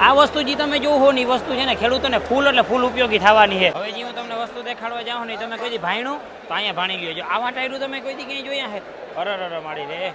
આ વસ્તુ જે તમે જોવો ને એ વસ્તુ છે ને ખેડૂતોને ફૂલ એટલે ફૂલ ઉપયોગી થવાની છે. હવે જે હું તમને વસ્તુ દેખાડવા જાઉં ને તમે કોઈ ભાણ્યું તો અહીંયા ભાણી લ્યો. આવા ટાયરું તમે કોઈ ક્યાંય જોયા છે? અરર અરે મારી રે.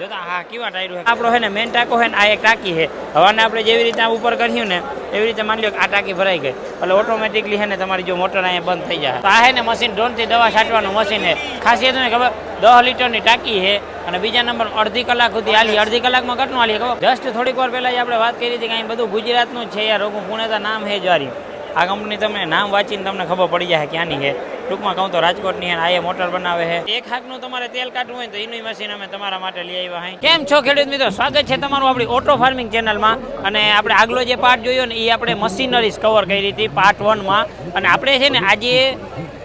જોતા, હા, કેવા ટાયરું આપણો હે ને મેન ટાંકો છે ને આ એક ટાંકી છે. હવાને આપણે જેવી રીતે ઉપર કર્યું ને, એવી રીતે માની લો કે આ ટાંકી ભરાઈ ગઈ. એટલે ઓટોમેટિકલી છે ને તમારી જો મોટર અહીંયા બંધ થઈ જાય. તો આ હે ને મશીન ડ્રોનથી દવા છાંટવાનું મશીન છે. ખાસિયત ને ખબર, દસ લીટરની ટાંકી છે અને બીજા નંબર અડધી કલાક સુધી હાલી અડધી કલાકમાં કેટલું હાલી ખબર? જસ્ટ થોડીક વાર પહેલાં જ આપણે વાત કરી હતી કે અહીં બધું ગુજરાતનું જ છે યાર, રોગું પુણેતા નામ હે જ્વારી આ કંપની તમને નામ વાંચીને તમને ખબર પડી જાય ક્યાંની છે. ટૂંકમાં કહું તો રાજકોટની છે આ એ મોટર બનાવે છે. એક હાકનું તમારે તેલ કાઢવું હોય તો એનું મશીન અમે તમારા માટે લઈ આવ્યા હોય કેમ છો ખેડૂત મિત્રો? સ્વાગત છે તમારું આપણી ઓટો ફાર્મિંગ ચેનલમાં અને આપણે આગલો જે પાર્ટ જોયો ને એ આપણે મશીનરીઝ કવર કરી હતી પાર્ટ વનમાં અને આપણે છે ને આજે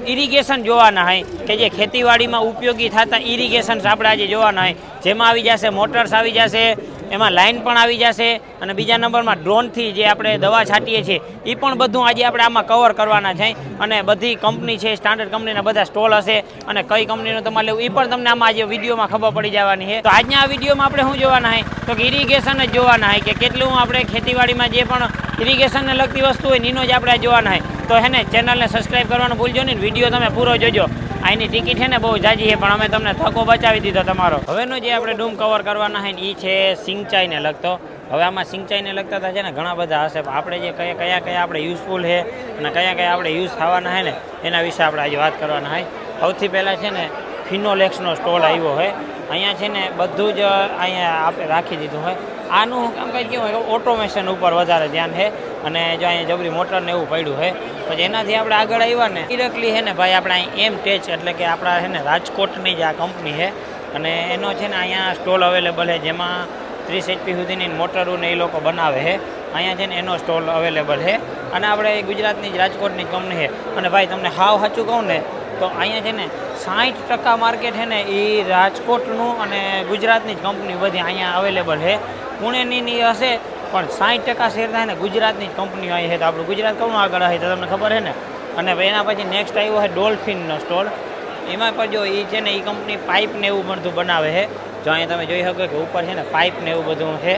ઇરિગેશન જોવાના હોય કે જે ખેતીવાડીમાં ઉપયોગી થતા ઇરિગેશન્સ આપણે આજે જોવાના હોય જેમાં આવી જશે મોટર્સ આવી જશે એમાં લાઇન પણ આવી જશે અને બીજા નંબરમાં ડ્રોનથી જે આપણે દવા છાંટીએ છીએ એ પણ બધું આજે આપણે આમાં કવર કરવાના છે. અને બધી કંપની છે સ્ટાન્ડર્ડ કંપનીના બધા સ્ટોલ હશે અને કઈ કંપનીનું તમારે લેવું એ પણ તમને આમાં આજે વિડીયોમાં ખબર પડી જવાની છે. તો આજના આ વિડીયોમાં આપણે શું જોવાના છે? તો કે ઇરિગેશન જ જોવાના છે કે કેટલું આપણે ખેતીવાડીમાં જે પણ ઇરિગેશનને લગતી વસ્તુ હોય એનો જ આપણે જોવાના છે. તો હે ને, ચેનલને સબસ્ક્રાઇબ કરવાનું ભૂલજો નહીં વીડિયો તમે પૂરો જોજો. આની ટિકિટ છે ને, બહુ જાજી છે પણ અમે તમને થકો બચાવી દીધો તમારો. હવેનો જે આપણે ડૂમ કવર કરવાના છે ને એ છે સિંચાઈને લગતો. હવે આમાં સિંચાઈને લગતા તો છે ને, ઘણા બધા હશે આપણે જે કયા કયા કયા આપણે યુઝફુલ છે અને કયા કયા આપણે યુઝ થવાના છે ને, એના વિશે આપણે આજે વાત કરવાના છે સૌથી પહેલાં છે ને, ફિનોલેક્સનો સ્ટોલ આવ્યો હોય અહીંયા છે ને, બધું જ અહીંયા આપણે રાખી દીધું હોય આનું કામ કંઈ કેવું હોય ઓટોમેશન ઉપર વધારે ધ્યાન છે અને જો અહીંયા જબરી મોટર ને એવું પડ્યું છે, પછી એનાથી આપણે આગળ આવ્યા ને ડિરેક્ટલી છે ને ભાઈ આપણે અહીં એમ ટેચ એટલે કે આપણા છે ને રાજકોટની જ આ કંપની છે. અને એનો છે ને અહીંયા સ્ટોલ અવેલેબલ છે, જેમાં ત્રીસ એચપી સુધીની મોટરો ને એ લોકો બનાવે છે. અહીંયા છે ને એનો સ્ટોલ અવેલેબલ છે. અને આપણે ગુજરાતની જ રાજકોટની કંપની છે. અને ભાઈ તમને હાવ સાચું કહું ને, તો અહીંયા છે ને સાઠ ટકા માર્કેટ છે ને એ રાજકોટનું અને ગુજરાતની જ કંપની બધી અહીંયા અવેલેબલ છે. પુણેની હશે પણ સાઠ ટકા શેર થાય ને ગુજરાતની કંપનીઓ આવી છે. તો આપણું ગુજરાત કોનું આગળ હશે તો તમને ખબર છે ને? અને એના પછી નેક્સ્ટ આવ્યો છે ડોલ્ફિનનો સ્ટોલ એમાં પણ જો એ છે ને એ કંપની પાઇપ ને એવું બધું બનાવે છે. જો અહીંયા તમે જોઈ શકો કે ઉપર છે ને પાઇપ ને એવું બધું છે.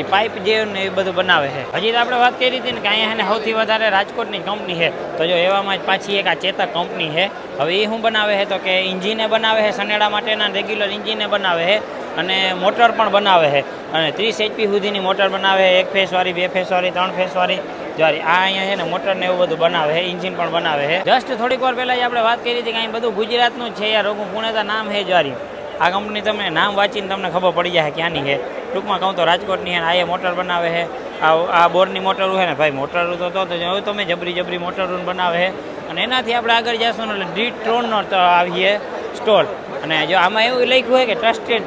એ પાઇપ જે ને એ બધું બનાવે છે. હજી તો આપણે વાત કરી હતી ને કે અહીંયા એને સૌથી વધારે રાજકોટની કંપની છે. તો જો એવામાં જ પાછી એક આ ચેતક કંપની છે. હવે એ શું બનાવે છે? તો કે ઇન્જિને બનાવે છે સનેડા માટેના રેગ્યુલર ઇન્જિને બનાવે છે. અને મોટર પણ બનાવે છે. અને ત્રીસ એચપી સુધીની મોટર બનાવે એક ફેસવાળી બે ફેસવાળી ત્રણ ફેસવાળી જ્યારે આ અહીંયા છે ને મોટર ને એવું બધું બનાવે છે ઇન્જિન પણ બનાવે છે. જસ્ટ થોડીક વાર પહેલાં આપણે વાત કરી હતી કે અહીં બધું ગુજરાતનું છે. યાર રોગું પુણેતા નામ છે જ્વારી. આ કંપની તમને નામ વાંચીને તમને ખબર પડી જાય ક્યાંની છે. ટૂંકમાં કહું તો રાજકોટની છે આ એ મોટર બનાવે છે. આ આ બોરની મોટરું છે ને ભાઈ, મોટરું તો તો હવે તમે જબરી જબરી મોટરું બનાવે છે. અને એનાથી આપણે આગળ જઈશું એટલે ડી ટ્રોનનો તો આવીએ સ્ટોલ. અને જો આમાં એવું લખ્યું હોય કે ટ્રસ્ટેડ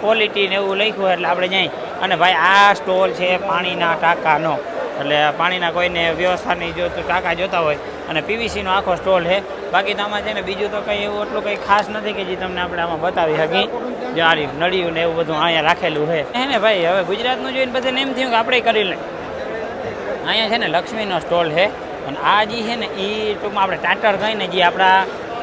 ક્વોલિટી ને એવું લખ્યું એટલે આપણે જઈ અને ભાઈ, આ સ્ટોલ છે પાણીના ટાંકાનો. એટલે પાણીના કોઈને વ્યવસ્થાની જો ટાંકા જોતા હોય. અને પીવીસીનો આખો સ્ટોલ છે. બાકી તો આમાં છે ને બીજું તો કંઈ એવું એટલું કંઈ ખાસ નથી કે જે તમને આપણે આમાં બતાવી શકી જે આરી નળિયું ને એવું બધું અહીંયા રાખેલું છે. હે ને ભાઈ, હવે ગુજરાતનું જોઈને પછી એમ થયું કે આપણે કરી લઈએ. અહીંયા છે ને લક્ષ્મીનો સ્ટોલ છે. અને આ જે છે ને એ ટૂંકમાં આપણે ટાટર કહીને જે આપણા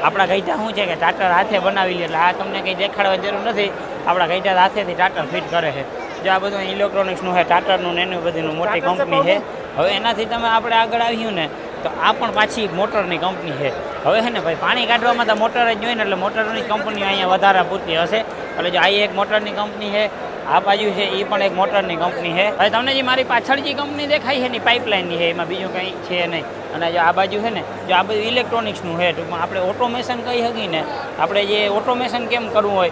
આપણા ગઈટા શું છે કે ટાટર હાથે બનાવી લે. એટલે આ તમને કંઈ દેખાડવાની જરૂર નથી. આપણા ગઈટા હાથેથી ટાટર ફિટ કરે છે. જો આ બધું ઇલેક્ટ્રોનિક્સનું છે ટાટરનું ને એનું બધીનું મોટી કંપની છે. હવે એનાથી તમે આપણે આગળ આવ્યું ને તો આ પણ પાછી એક મોટરની કંપની છે. હવે છે ને ભાઈ પાણી કાઢવામાં તો મોટર જ જોઈએ ને એટલે મોટરની કંપની અહીંયા વધારે પૂરતી હશે. એટલે જો આ એક મોટરની કંપની છે આ બાજુ છે એ પણ એક મોટરની કંપની છે. હવે તમને જે મારી પાછળ જે કંપની દેખાય છે ને પાઇપલાઇનની છે, એમાં બીજું કંઈ છે નહીં. અને જો આ બાજુ છે ને, જો આ બધું ઇલેક્ટ્રોનિક્સનું છે, ટૂંકમાં આપણે ઓટોમેશન કહી શકીએ ને, આપણે જે ઓટોમેશન કેમ કરવું હોય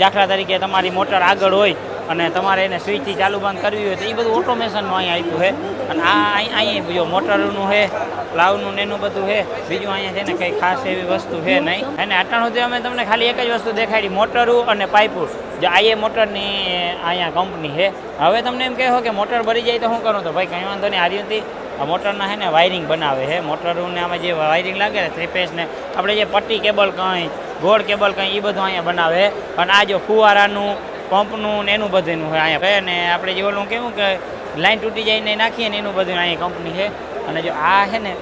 દાખલા તરીકે તમારી મોટર આગળ હોય અને તમારે એને સ્વિચથી ચાલુ બંધ કરવી હોય તો એ બધું ઓટોમેશનમાં અહીંયા આપ્યું છે. અને આ અહીં અહીં જો મોટરનું છે પ્લાવનું ને એનું બધું છે, બીજું અહીંયા છે ને કંઈ ખાસ એવી વસ્તુ છે નહીં. અને અટાણ સુધી અમે તમને ખાલી એક જ વસ્તુ દેખાડી, મોટરું અને પાઇપું જે આ મોટરની અહીંયા કંપની છે. હવે તમને એમ કહો કે મોટર ભરી જાય તો શું કરું? તો ભાઈ કંઈ વાંધો નહીં. આર્યુંથી આ મોટરના છે ને વાયરિંગ બનાવે છે. મોટરને આમાં જે વાયરિંગ લાગે ને થ્રી ફેસ ને, આપણે જે પટ્ટી કેબલ કંઈ, ગોળ કેબલ કંઈ એ બધું અહીંયા બનાવે અને આ જો ફુવારાનું, પંપનું ને એનું બધુંનું હોય અહીંયા. કહે ને આપણે જે ઓલું કેવું કે લાઈન તૂટી જાય ને નાખીએ ને એનું બધું અહીંયા કંપની છે. અને જો આ છે ને,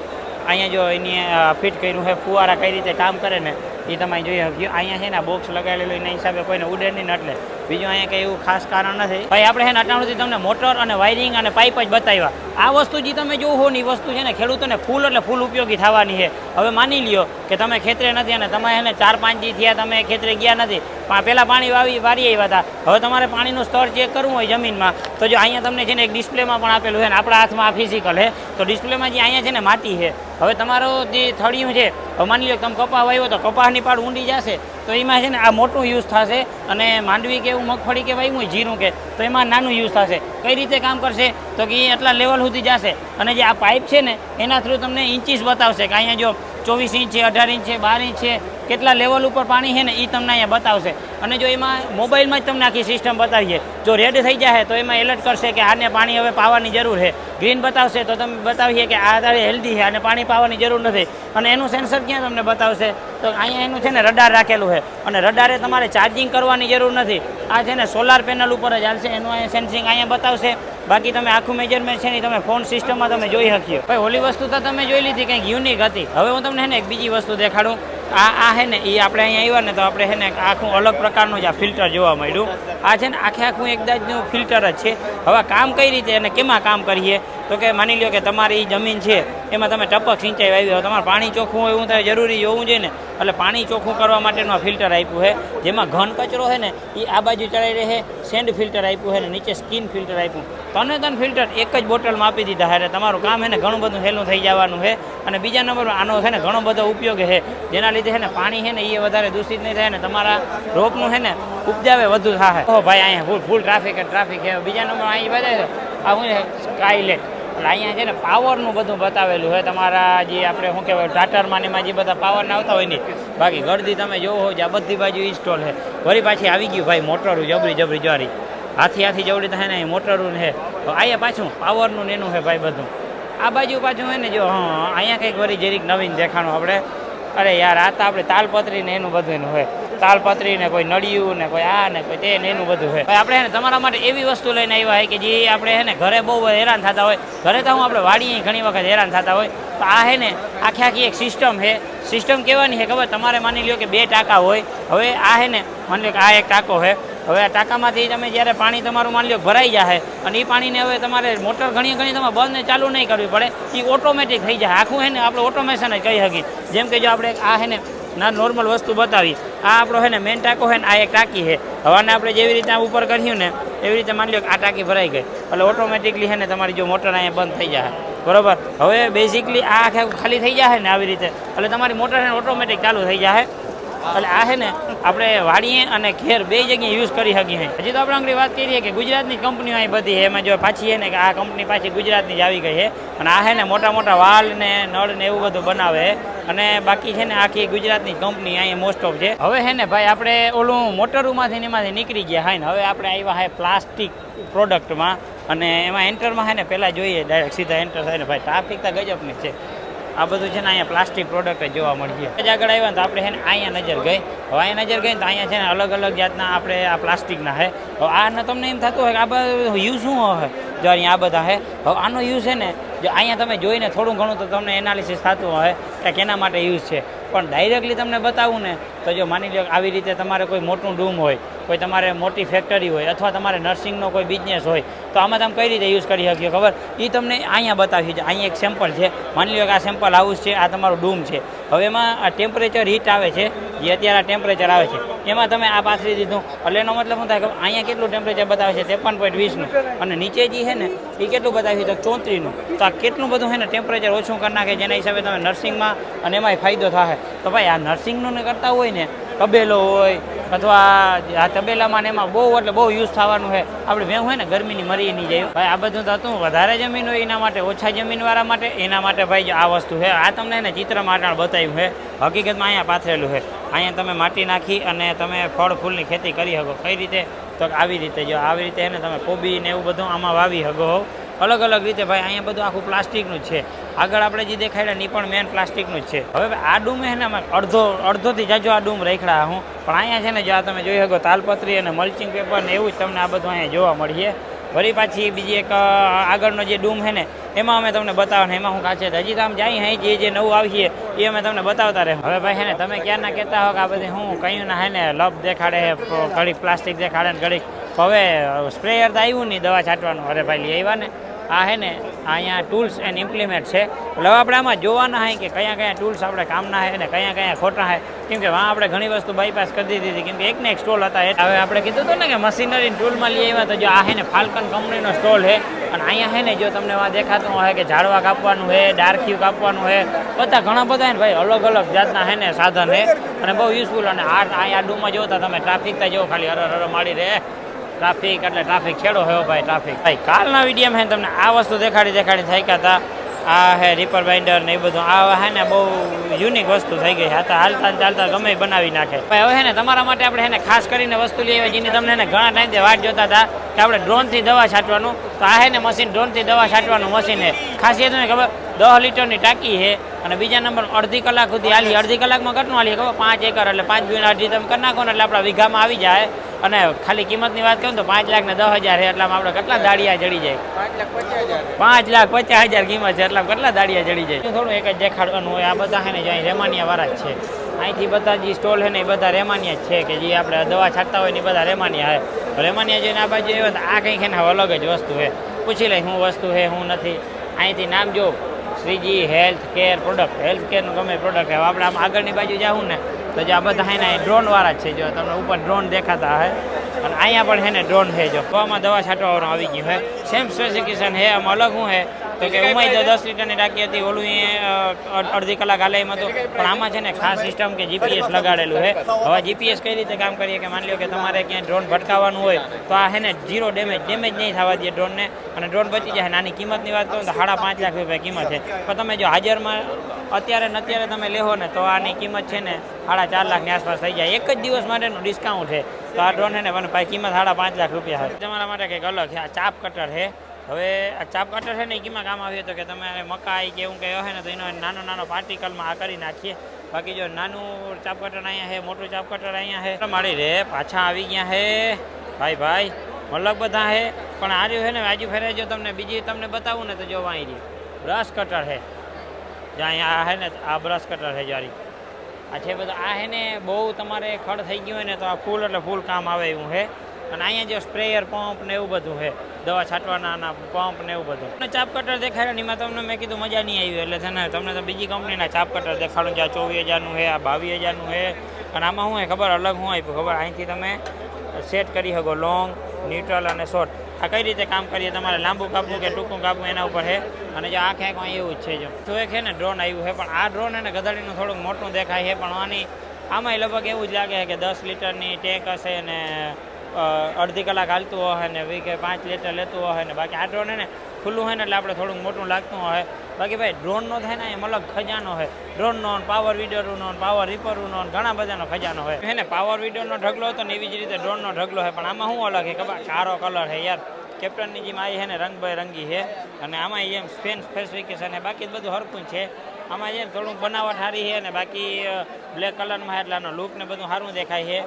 અહીંયા જો એની ફિટ કર્યું છે, ફુવારા કઈ રીતે કામ કરે ને એ તમે જોઈ શક્યો અહીંયા છે ને બોક્સ લગાવેલું એના હિસાબે કોઈને ઉડે નહીં એટલે. બીજું અહીંયા કંઈ એવું ખાસ કારણ નથી. ભાઈ, આપણે છે ને અટાણુંથી તમને મોટર અને વાયરિંગ અને પાઇપ જ બતાવ્યા. આ વસ્તુ જે તમે જોવો ને, એ વસ્તુ છે ને ખેડૂતોને ફૂલ એટલે ફૂલ ઉપયોગી થવાની છે. હવે માની લ્યો કે તમે ખેતરે નથી અને તમે એને ચાર પાંચ દી થયા તમે ખેતરે ગયા નથી. પણ પહેલાં પાણી વાવી વારી આવ્યા હતા. હવે તમારે પાણીનું સ્તર ચેક કરવું હોય જમીનમાં, તો જો અહીંયા તમને છે ને એક ડિસ્પ્લેમાં પણ આપેલું છે ને, આપણા હાથમાં આ ફિઝિકલ છે. તો ડિસ્પ્લેમાં જે અહીંયા છે ને માટી છે હવે તમારો જે થળિયું છે માની લો તમે કપાસ વાવ્યો તો કપાસની પાડ ઊંડી જશે, તો એમાં છે ને આ મોટું યુઝ થશે અને માંડવી કે એવું, મગફળી કે વાવ્યું હોય જીરું કે, તો એમાં નાનું યુઝ થશે. કઈ રીતે કામ કરશે? તો કે એ એટલા લેવલ સુધી જશે. અને જે આ પાઇપ છે ને, એના થ્રુ તમને ઇન્ચીસ બતાવશે કે અહીંયા જો ચોવીસ ઇંચ છે, અઢાર ઇંચ છે, બાર ઇંચ છે કેટલા લેવલ ઉપર પાણી છે ને એ તમને અહીંયા બતાવશે. અને જો એમાં મોબાઈલમાં જ તમને આખી સિસ્ટમ બતાવીએ. જો રેડ થઈ જાય તો એમાં એલર્ટ કરશે કે આને પાણી હવે પાવાની જરૂર છે. ગ્રીન બતાવશે તો તમે બતાવીએ કે આ તારે હેલ્ધી છે અને પાણી પાવાની જરૂર નથી. અને એનું સેન્સર ક્યાં તમને બતાવશે? તો અહીંયા એનું છે ને રડાર રાખેલું છે. અને રડારે તમારે ચાર્જિંગ કરવાની જરૂર નથી. આ છે ને સોલાર પેનલ ઉપર જ હાલશે. એનું અહીંયા સેન્સિંગ અહીંયા બતાવશે. બાકી તમે આખું મેજરમેન્ટ છે ને તમે ફોન સિસ્ટમમાં તમે જોઈ શકીએ. ભાઈ, ઓલી વસ્તુ તો તમે જોઈ લીધી, કંઈક યુનિક હતી. હવે હું તમને છે ને એક બીજી વસ્તુ દેખાડું. આ આ હે ને એ આપણે અહીંયા આવ્યા ને તો આપણે હે ને આખું અલગ પ્રકારનું જ આ ફિલ્ટર જોવા મળ્યું આ છે ને આખે આખું એકદાજનું ફિલ્ટર જ છે. હવે કામ કઈ રીતે અને કેમાં કામ કરીએ? તો કે માની લ્યો કે તમારી જમીન છે, એમાં તમે ટપક સિંચાઈ વાવી હોય, તમારે પાણી ચોખ્ખું હોય એવું થાય જરૂરી હોવું જોઈએ ને. એટલે પાણી ચોખ્ખું કરવા માટેનું આ ફિલ્ટર આપ્યું છે, જેમાં ઘન કચરો છે ને એ આ બાજુ ચડાઈ રહે સેન્ડ ફિલ્ટર આપ્યું છે ને, નીચે સ્કિન ફિલ્ટર આપ્યું. તને તન ફિલ્ટર એક જ બોટલમાં આપી દીધા એટલે તમારું કામ છે ને ઘણું બધું હેલું થઈ જવાનું છે. અને બીજા નંબર આનો છે ને ઘણો બધો ઉપયોગ છે, જેના લીધે છે ને પાણી છે ને એ વધારે દૂષિત નહીં થાય ને, તમારા રોપનું છે ને ઉપજાવે વધુ થાય ઓહો ભાઈ, અહીંયા ફૂલ ફૂલ ટ્રાફિક ટ્રાફિક છે. બીજા નંબર અહીં બધા આ શું છે? સ્કાયલેટ અહીંયા છે ને પાવરનું બધું બતાવેલું હોય તમારા જે આપણે શું કહેવાય, ટાટરમાં એમાં જે બધા પાવરના આવતા હોય ને, બાકી ગળદી તમે જોવો હોય આ બધી બાજુ ઇન્સ્ટોલ છે. વળી પાછી આવી ગયું ભાઈ મોટરું જબરી જબરી જવારી. હાથી હાથી જવડી થાય ને મોટરું છે. તો અહીંયા પાછું પાવરનું ને એનું છે ભાઈ બધું. આ બાજુ પાછું હોય ને જો, હા, અહીંયા કંઈક વળી જરીક નવીન દેખાણું આપણે અરે યાર, આ તો આપણે તાલપત્રી ને એનું બધું હોય. તાલપત્રી ને કોઈ નળિયું ને કોઈ આ ને કોઈ તે ને એનું બધું હોય. આપણે હે ને તમારા માટે એવી વસ્તુ લઈને આવ્યા હોય કે જે આપણે હે ને ઘરે બહુ હેરાન થતા હોય. ઘરે તો હું આપણે વાડીએ ઘણી વખત હેરાન થતા હોય. તો આ હે ને આખી આખી એક સિસ્ટમ છે સિસ્ટમ કહેવાની છે ખબર? તમારે માની લ્યો કે બે ટાંકા હોય. હવે આ હે ને માની લો કે આ એક ટાંકો છે હવે આ ટાંકામાંથી તમે જ્યારે પાણી તમારું માની લો ભરાઈ જાય અને એ પાણીને હવે તમારે મોટર ઘણી ઘણી તમે બંધ ને ચાલુ નહીં કરવી પડે એ ઓટોમેટિક થઈ જાય આખું હે ને આપણે ઓટોમેશન જ કહી શકીએ. જેમ કે જો આપણે આ હે ને ના નોર્મલ વસ્તુ બતાવી આ આપણો હે ને મેન ટાંકો છે ને આ એક ટાંકી છે હવાને આપણે જેવી રીતે ઉપર કર્યું ને, એવી રીતે માની લો કે આ ટાંકી ભરાઈ ગઈ. એટલે ઓટોમેટિકલી છે ને તમારી જો મોટર અહીંયા બંધ થઈ જાય બરોબર? હવે બેઝિકલી આ આખે ખાલી થઈ જાય ને આવી રીતે. એટલે તમારી મોટર હે ઓટોમેટિક ચાલુ થઈ જાય એટલે આ છે ને આપણે વાડીએ અને ઘેર બે જગ્યાએ યુઝ કરી શકીએ હજી તો આપણે આંગળી વાત કરીએ કે ગુજરાતની કંપનીઓ અહીં બધી એમાં જો પાછી છે ને કે આ કંપની પાછી ગુજરાતની જ આવી ગઈ છે. અને આ છે ને મોટા મોટા વાલ ને નળ ને એવું બધું બનાવે અને બાકી છે ને આખી ગુજરાતની કંપની અહીંયા મોસ્ટ ઓફ છે. હવે છે ને ભાઈ આપણે ઓલું મોટરમાંથી ને એમાંથી નીકળી ગયા હા ને. હવે આપણે આવ્યા છે પ્લાસ્ટિક પ્રોડક્ટમાં અને એમાં એન્ટરમાં છે ને પહેલાં જોઈએ ડાયરેક્ટ સીધા એન્ટર થાય ને. ભાઈ ટ્રાફિક તો ગજબની છે. આ બધું છે ને અહીંયા પ્લાસ્ટિક પ્રોડક્ટ જોવા મળીએ જ આગળ આવ્યા તો આપણે છે ને અહીંયા નજર ગઈ. હવે અહીંયા નજર ગઈ તો અહીંયા છે ને અલગ અલગ જાતના આપણે આ પ્લાસ્ટિકના છે. હવે આને તમને એમ થતું હોય કે આ બધું યુઝ શું હોય? જો અહીંયા આ બધા છે. હવે આનો યુઝ છે ને, જો અહીંયા તમે જોઈને થોડું ઘણું તો તમને એનાલિસિસ થતું હોય કે કેના માટે યુઝ છે. પણ ડાયરેક્ટલી તમને બતાવું ને, તો જો માની લો આવી રીતે તમારે કોઈ મોટું ડૂમ હોય, કોઈ તમારે મોટી ફેક્ટરી હોય, અથવા તમારે નર્સિંગનો કોઈ બિઝનેસ હોય, તો આમાં તમે કઈ રીતે યુઝ કરી શકીએ ખબર? એ તમને અહીંયા બતાવી છે, અહીંયા એક સેમ્પલ છે. માની લો કે આ સેમ્પલ હાઉસ છે, આ તમારું ડૂમ છે. હવે એમાં આ ટેમ્પરેચર હીટ આવે છે, જે અત્યારે આ ટેમ્પરેચર આવે છે, એમાં તમે આ પાથરી દીધું. એટલે એનો મતલબ શું થાય કે અહીંયા કેટલું ટેમ્પરેચર બતાવે છે? ત્રેપન પોઈન્ટ વીસનું. અને નીચે જે છે ને, એ કેટલું બતાવ્યું તો ચોત્રીસનું. તો આ કેટલું બધું છે ને ટેમ્પરેચર ઓછું કરી નાખે જેના હિસાબે તમે નર્સિંગમાં અને એમાંય ફાયદો થાય. તો ભાઈ આ નર્સિંગનું ને કરતા હોય ને, તબેલો હોય અથવા આ તબેલામાં એમાં બહુ એટલે બહુ યુઝ થવાનું છે. આપણે ભેં હોય ને, ગરમીની મરી નહીં જાય ભાઈ, આ બધું તો હતું. વધારે જમીન હોય એના માટે, ઓછા જમીનવાળા માટે, એના માટે ભાઈ આ વસ્તુ છે. આ તમને એને ચિત્રમાં બતાવ્યું છે. હકીકતમાં અહીંયા પાથરેલું છે. અહીંયા તમે માટી નાખી અને તમે ફળ ફૂલની ખેતી કરી શકો. કઈ રીતે? તો આવી રીતે જો આવી રીતે એને તમે કોબી ને એવું બધું આમાં વાવી શકો અલગ અલગ રીતે ભાઈ, અહીંયા બધું આખું પ્લાસ્ટિકનું છે. આગળ આપણે જે દેખાડ્યા ને પણ મેન પ્લાસ્ટિકનું જ છે. હવે આ ડૂમ છે ને અડધો, અડધોથી જાજો આ ડૂમ રેખડા હું. પણ અહીંયા છે ને જો આ તમે જોઈ શકો તાલપત્રી અને મલ્ચિંગ પેપર ને એવું જ તમને આ બધું અહીંયા જોવા મળીએ. વળી પાછી બીજી એક આગળનો જે ડૂમ છે ને, એમાં અમે તમને બતાવવાના. એમાં હું કાચે હજી તો આમ જાય હે, જે જે નવું આવીએ, એ અમે તમને બતાવતા રહે હવે ભાઈ હે ને, તમે ક્યારના કહેતા હો કે આ બધી હું કયું ના હે ને, લપ દેખાડે છે ઘડીક પ્લાસ્ટિક દેખાડે ને ઘડીક. હવે સ્પ્રેયર તો આવ્યું નહીં દવા છાંટવાનું. અરે ભાઈ, લઈ આવ્યા ને. આ હે ને અહીંયા ટૂલ્સ એન્ડ ઇમ્પ્લિમેન્ટ છે. એટલે આપણે આમાં જોવાના હોય કે કયા કયા ટૂલ્સ આપણે કામના હે ને કયા કયા ખોટા હે. કેમ કે વાં આપણે ઘણી વસ્તુ બાયપાસ કરી દીધી હતી. કેમ કે એક ને એક સ્ટોલ હતા એટલે હવે આપણે કીધું હતું ને કે મશીનરી ટૂલમાં લઈ આવ્યા તો જો આ હે ને ફાલ્કન કંપનીનો સ્ટોલ છે અને અહીંયા હે ને જો તમને વાં દેખાતું હોય કે ઝાડવા કાપવાનું છે ડાર્ક્યુ કાપવાનું છે બધા ઘણા બધા ભાઈ અલગ અલગ જાતના હે ને સાધન છે અને બહુ યુઝફુલ અને આ અહીંયા ડૂમાં જોતા તમે ટ્રાફિક તો જો ખાલી હર હર માળી રહે. ટ્રાફિક એટલે ટ્રાફિક છેડો હોય ભાઈ, ટ્રાફિક. ભાઈ, કાલના વિડીયોમાં હે તમને આ વસ્તુ દેખાડી દેખાડી થાય હતા. આ હે રિપર બાઇન્ડર ને એ બધું. આ હે ને બહુ યુનિક વસ્તુ થઈ ગઈ હતા હાલતા ચાલતા ગમે બનાવી નાખે. ભાઈ, હવે ને તમારા માટે આપણે હે ખાસ કરીને વસ્તુ લઈ આવી જેની તમને ઘણા ટાઈમથી વાટ જોતા હતા કે આપણે ડ્રોનથી દવા છાંટવાનું. તો આ હે ને મશીન ડ્રોનથી દવા છાંટવાનું મશીન હે. ખાસિયત ને ખબર? દસ લીટરની ટાંકી છે અને બીજા નંબર અડધી કલાક સુધી હાલી અડધી કલાકમાં કેટલું હાલી ખબર? પાંચ એકર એટલે પાંચ વીઘા અડધી તમે કરી નાખો ને એટલે આપણા વીઘામાં આવી જાય. અને ખાલી કિંમતની વાત કરું તો પાંચ લાખ ને દસ હજાર છે એટલામાં આપણે કેટલા દાડિયા જડી જાય? પાંચ લાખ પચાસ હજાર કિંમત છે એટલા કેટલા દાડિયા જડી જાય? થોડું એક જ દેખાડવાનું હોય આ બધા છે ને જો અહીં રેમાનિયા વાળા જ છે. અહીંથી બધા જે સ્ટોલ છે ને એ બધા રેમાનિયા જ છે કે જે આપણે દવા છાંટતા હોય ને એ બધા રેમાનિયા છે. રેમાનિયા જઈને આ બાજુ આ કંઈક એના અલગ જ વસ્તુ છે. પૂછી લઈ શું વસ્તુ છે શું નથી. અહીંથી નામ જો Shriji health care product health કેરનું ગમે પ્રોડક્ટ હવે આપણે આમ આગળની બાજુ જાઉં ને, તો જે આ બધા એના ને ડ્રોન વાળા જ છે. જો તમને ઉપર ડ્રોન દેખાતા હે અને અહીંયા પણ છે ને ડ્રોન છે જો. હવામાં દવા છાંટવાનું આવી ગયું હે સેમ સ્પેસિફિકેશન હે આમ અલગ શું હે તો કે ઉમાઈ તો દસ લીટરની ટાંકી હતી, ઓલું એ અડધી કલાક હાલે એમ હતું પણ આમાં છે ને ખાસ સિસ્ટમ કે જીપીએસ લગાડેલું છે. હવે જીપીએસ કઈ રીતે કામ કરીએ કે માની લો કે તમારે ક્યાંય ડ્રોન ભટકાવવાનું હોય, તો આ છે ને ઝીરો ડેમેજ ડેમેજ નહીં થવા દે ડ્રોનને અને ડ્રોન બચી જાય. નાની કિંમતની વાત કરું તો સાડા પાંચ લાખ રૂપિયા કિંમત છે. પણ તમે જો હાજરમાં અત્યારે ને અત્યારે તમે લેહો ને તો આની કિંમત છે ને સાડા ચાર લાખની આસપાસ થઈ જાય. એક જ દિવસ માટેનું ડિસ્કાઉન્ટ છે. તો આ ડ્રોન છે ને મને ભાઈ કિંમત સાડા પાંચ લાખ રૂપિયા છે તમારા માટે કંઈક અલગ છે. આ ચાપ કટર છે. હવે આ ચાપ કટર છે ને એ કેમાં કામ આવ્યું તો કે તમે મકાઈ કે એવું કંઈ હોય ને તો એનો નાનો નાનો પાર્ટિકલમાં આ કરી નાખીએ. બાકી જો નાનું ચાપ કટર અહીંયા છે, મોટું ચાપ કટર અહીંયા છે. મારી રે, પાછા આવી ગયા છે. ભાઈ ભાઈ, મલક બધા છે. પણ આ રહ્યું છે ને, આજુ ફેરે જો તમને, બીજી તમને બતાવું ને તો જો વાંઈ રહ્યું. બ્રશ કટર છે. જ્યાં અહીંયા છે ને, આ બ્રશ કટર છે જારી. આ છે બધું, આ છે ને બહુ તમારે ખડ થઈ ગયું હોય ને તો આ ફૂલ એટલે ફૂલ કામ આવે એવું છે. અને અહીંયા જે સ્પ્રેયર પંપ ને એવું બધું છે, દવા છાંટવાના પંપ ને એવું બધું. અને ચાપ કટર દેખાડ્યો ને, એમાં તમને મેં કીધું મજા નહીં આવી એટલે છે ને તમને તો બીજી કંપનીના ચાપ કટર દેખાડું જે આ ચોવીસ હજારનું છે, આ બાવીસ હજારનું છે. અને આમાં શું ખબર, અલગ શું આપ્યું ખબર? અહીંથી તમે સેટ કરી શકો લોંગ ન્યુટ્રલ અને શોર્ટ. આ કઈ રીતે કામ કરીએ? તમારે લાંબુ કાપવું કે ટૂંકું કાપવું એના ઉપર છે અને જો આ ક્યાંક અહીં એવું જ છે જો. તો એક છે ને ડ્રોન આવ્યું છે પણ આ ડ્રોન એને ગધડીનું થોડુંક મોટું દેખાય છે પણ આની આમાંય લગભગ એવું જ લાગે છે કે દસ લીટરની ટેક હશે ને અડધી કલાક હાલતું હોય ને વી કે પાંચ લીટર લેતું હોય ને, બાકી આ ડ્રોન ને ખુલ્લું હોય ને એટલે આપણે થોડુંક મોટું લાગતું હોય બાકી ભાઈ ડ્રોનનો થાય ને એમ અલગ ખજાનો હોય. ડ્રોનનો પાવર વિડરનો પાવર રીપરનો ઘણા બધાનો ખજાનો હોય. હે પાવર વિડરનો ઢગલો હતો ને એવી જ રીતે ડ્રોનનો ઢગલો હોય. પણ આમાં શું અલગ છે ખબર? કારો કલર છે યાર. કેપ્ટનની જેમ આવી છે ને રંગબેરંગી છે. અને આમાં એમ સ્પેન સ્પેસિફિકેશન છે. બાકી બધું હરકું છે. આમાં છે થોડુંક બનાવટ સારી છે ને બાકી બ્લેક કલરમાં એટલે આનો લુક ને બધું સારું દેખાય છે.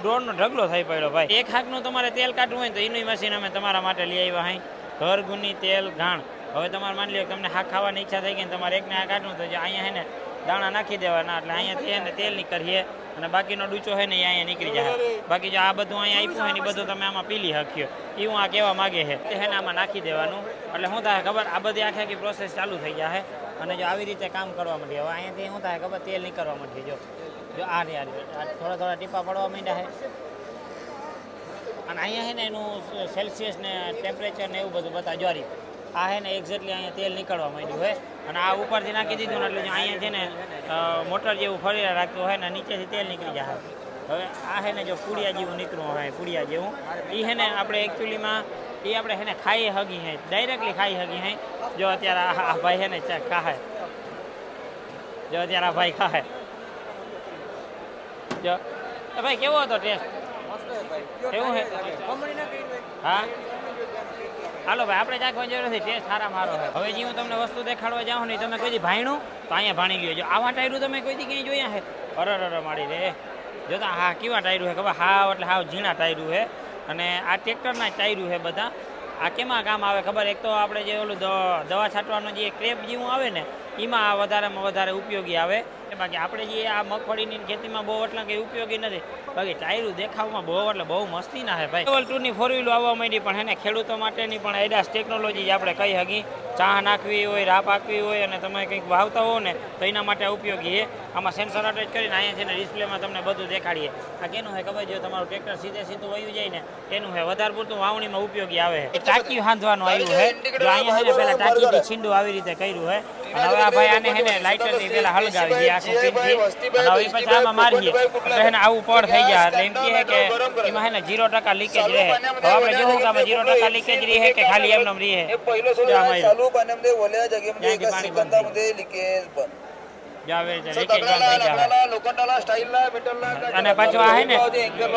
ડ્રોનનો ઢગલો થઈ પડ્યો ભાઈ. એક હાકનું તમારે તેલ કાઢવું હોય તો એનું મશીન અમે તમારા માટે લઈ આવ્યા હાઈ. ઘરગુની તેલ ઘાણ. હવે તમારે માની લો તમને હાક ખાવાની ઈચ્છા થઈ ગઈ તમારે એકને આ કાઢવું તો જે અહીંયા છે ને દાણા નાખી દેવાના, એટલે અહીંયાથી છે ને તેલ નીકળીએ અને બાકીનો ડૂચો છે ને એ અહીંયા નીકળી જાય. બાકી જો આ બધું અહીંયા આપ્યું હોય ને બધું તમે આમાં પીલી હક્યો. એ હું આ કહેવા માગે છે. તે હે ને આમાં નાખી દેવાનું. એટલે શું થાય ખબર, આ બધી આખી આખી પ્રોસેસ ચાલુ થઈ જાય અને જો આવી રીતે કામ કરવા માંડી હવે અહીંયાથી શું થાય ખબર, તેલ નીકળવા માંડી જો જો આ રે આ થોડા થોડા ટીપા પડવા માંડ્યા છે અને અહીંયા છે ને એનું સેલ્સિયસ ને ટેમ્પરેચર ને એવું બધું બતા જ્વારી આ છે ને એક્ઝેક્ટલી અહીંયા તેલ નીકળવા માંડ્યું હોય અને આ ઉપરથી નાખી દીધું ને એટલે અહીંયા છે ને મોટર જેવું ફરી રાખતું હોય ને નીચેથી તેલ નીકળી જાય હવે આ છે ને જો પૂડિયા જેવું નીકળવું હોય પૂડિયા જેવું. એ છે ને આપણે એકચ્યુઅલીમાં એ આપણે છે ને ખાઈ હગી હે ડાયરેક્ટલી ખાઈ હગી હે. જો અત્યારે આ આ ભાઈ છે ને ચા ખાહે. જો અત્યારે આ ભાઈ ખાહે. જો ભાઈ કેવો હતો ટેસ્ટ એવું હે હા? હાલો ભાઈ, આપણે ચાખવાની જરૂર નથી, ટેસ્ટ સારા મારો હવે જે હું તમને વસ્તુ દેખાડવા જાઉં ને તમે કોઈ ભાણ્યું તો અહીંયા ભાણી ગયો. જો આવા ટાયરું તમે કોઈ ક્યાંય જોયા છે? અરર અરર મારી રે. જો હા, કેવા ટાયરું છે? ખબર, હાવ એટલે હાવ ઝીણા ટાયરું છે. અને આ ટ્રેક્ટરના ટાયરું છે બધા. આ કેમાં કામ આવે ખબર? એક તો આપણે જે ઓલું દવા છાંટવાનું જે ક્રેપ જેવું આવે ને એમાં આ વધારેમાં વધારે ઉપયોગી આવે. બાકી આપણે જે આ મગફળીની ખેતીમાં બહુ એટલા કંઈ ઉપયોગી નથી. બાકી ટાયરું દેખાવમાં બહુ, એટલે બહુ મસ્તી ના હે ભાઈ. લેવલ ટુની ફોર વ્હીલ આવવા માંડી, પણ એને ખેડૂતો માટેની પણ એડાસ ટેકનોલોજી આપણે કહી હકી ચા નાખવી હોય, રાપ આપવી હોય અને તમે કંઈક વાવતા હો ને, તો એના માટે ઉપયોગી છે. આમાં સેન્સર અટેચ કરીને અહીંયા છે ને ડિસ્પ્લેમાં તમને બધું દેખાડીએ. આ કેનું હોય ખબર જો તમારું ટ્રેક્ટર સીધે સીધું વયું જાય ને, એનું હે વધારે પૂરતું વાવણીમાં ઉપયોગી આવે. ટાંકી હાંધવાનું આવ્યું જો અહીંયા છે ને પહેલાં ટાંકીથી છીંડું આવી રીતે કર્યું અને હવે આ ભાઈ આને હેને લાઇટરથી પેલા હળગાવી આમાં મારીએ. હેને આવું પડ થઈ જાય એમ કહે કે એમાં ઝીરો ટકા લીકેજ રહે. હવે ટકા લીકેજ રહે કે ખાલી એમનામ રહે. પહેલો સોલો ચાલુ બને ઓલે જગ્યા પાણી બંધ લીકેજ બંધ. અને પાછું આ હે ને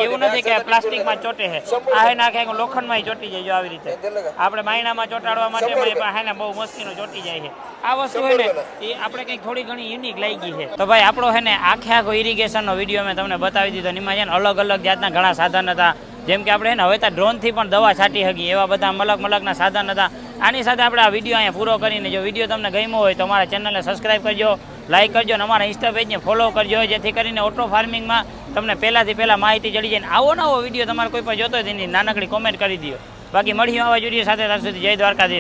એવું નથી કે પ્લાસ્ટિકમાં ચોટે છે. આ હે નાખે લોખંડમાં ચોટી જાય આવી રીતે. આપણે માયણામાં ચોટાડવા માટે હે ને બહુ મસ્તીનો ચોટી જાય છે. આ વસ્તુ હોય ને એ આપણે કંઈક થોડી ઘણી યુનિક લાગી છે. તો ભાઈ આપણો હે ને આખે આખો ઇરિગેશનનો વીડિયો મેં તમને બતાવી દીધો એમાં છે ને અલગ અલગ જાતના ઘણા સાધન હતા. જેમ કે આપણે ને હવે તો ડ્રોનથી પણ દવા છાંટી શકીએ એવા બધા મલક મલકના સાધન હતા. આની સાથે આપણે આ વીડિયો અહીંયા પૂરો કરીને જો વીડિયો તમને ગમ્યો હોય તો અમારા ચેનલને સબસ્ક્રાઈબ કરજો. લાઈક કરજો અને અમારા ઇન્સ્ટા પેજને ફોલો કરજો, જેથી કરીને ઓટો ફાર્મિંગમાં તમને પહેલાંથી પહેલાં માહિતી ચડી જાય આવો નવો વીડિયો તમારે કોઈ પણ જોતો હોય તેની નાનકડી કોમેન્ટ કરી દો બાકી મળીએ આવા વીડિયો સાથે, ત્યાં સુધી જય દ્વારકાધીશ.